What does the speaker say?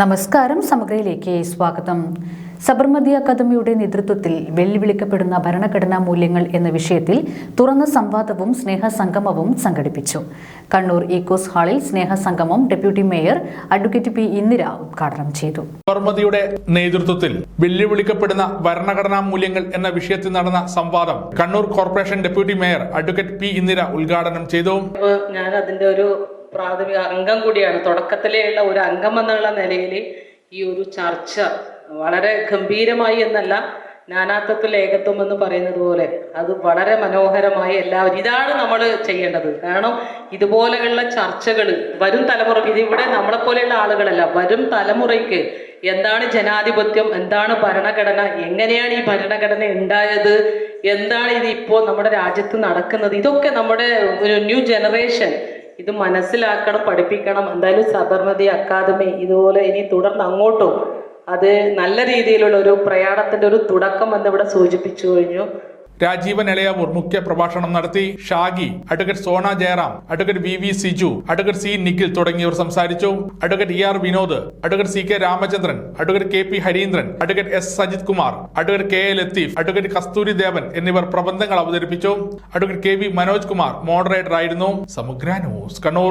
നമസ്കാരം സമഗ്രയിലേക്ക് സ്വാഗതം. സബർമതി അക്കാദമിയുടെ നേതൃത്വത്തിൽ വെല്ലുവിളിക്കപ്പെടുന്ന ഭരണഘടനാ മൂല്യങ്ങൾ എന്ന വിഷയത്തിൽ തുറന്ന സംവാദവും സ്നേഹസംഗമവും സംഘടിപ്പിച്ചു. കണ്ണൂർ ഈക്കോസ് ഹാളിൽ സ്നേഹസംഗമം deputy mayor advocate P Indira ഉദ്ഘാടനം ചെയ്തു. സബർമതിയുടെ നേതൃത്വത്തിൽ വെല്ലുവിളിക്കപ്പെടുന്ന ഭരണഘടനാ മൂല്യങ്ങൾ എന്ന വിഷയത്തിൽ നടന്ന സംവാദം Kannur corporation deputy mayor advocate P Indira ഉദ്ഘാടനം ചെയ്തു. ഞാൻ അതിന്റെ ഒരു പ്രാഥമിക അംഗം കൂടിയാണ്. തുടക്കത്തിലെയുള്ള ഒരു അംഗം എന്നുള്ള നിലയിൽ ഈ ഒരു ചർച്ച വളരെ ഗംഭീരമായി എന്നല്ല നാനാത്വത്തിൽ ഏകത്വം എന്ന് പറയുന്നത് പോലെ അത് വളരെ മനോഹരമായി എല്ലാവരും ഇതാണ് നമ്മൾ ചെയ്യേണ്ടത്. കാരണം ഇതുപോലെയുള്ള ചർച്ചകൾ വരും തലമുറയ്ക്ക് ഇതിവിടെ നമ്മളെപ്പോലെയുള്ള ആളുകളല്ല വരും തലമുറയ്ക്ക് എന്താണ് ജനാധിപത്യം എന്താണ് ഭരണഘടന എങ്ങനെയാണ് ഈ ഭരണഘടന ഉണ്ടായത് എന്താണ് ഇത് ഇപ്പോൾ നമ്മുടെ രാജ്യത്ത് നടക്കുന്നത് ഇതൊക്കെ നമ്മുടെ ഒരു ന്യൂ ജനറേഷൻ ഇത് മനസ്സിലാക്കണം പഠിപ്പിക്കണം. എന്തായാലും സബർമതി അക്കാദമി ഇതുപോലെ ഇനി തുടർന്ന് അങ്ങോട്ടും അത് നല്ല രീതിയിലുള്ള ഒരു പ്രയാണത്തിന്റെ ഒരു തുടക്കം എന്നിവിടെ സൂചിപ്പിച്ചു കഴിഞ്ഞു. രാജീവൻ എളയാവൂർ മുഖ്യ പ്രഭാഷണം നടത്തി. Shagi advocate Sona Jayaram advocate V V Siju advocate C Nikhil തുടങ്ങിയവർ സംസാരിച്ചു. Advocate E R Vinod advocate C K Ramachandran advocate K P Harindran advocate S Sajith Kumar advocate K A Latheef advocate Kasturi Devan എന്നിവർ പ്രബന്ധങ്ങൾ അവതരിപ്പിച്ചു. Advocate K V Manoj Kumar moderator ആയിരുന്നു. Samagra news Kannur.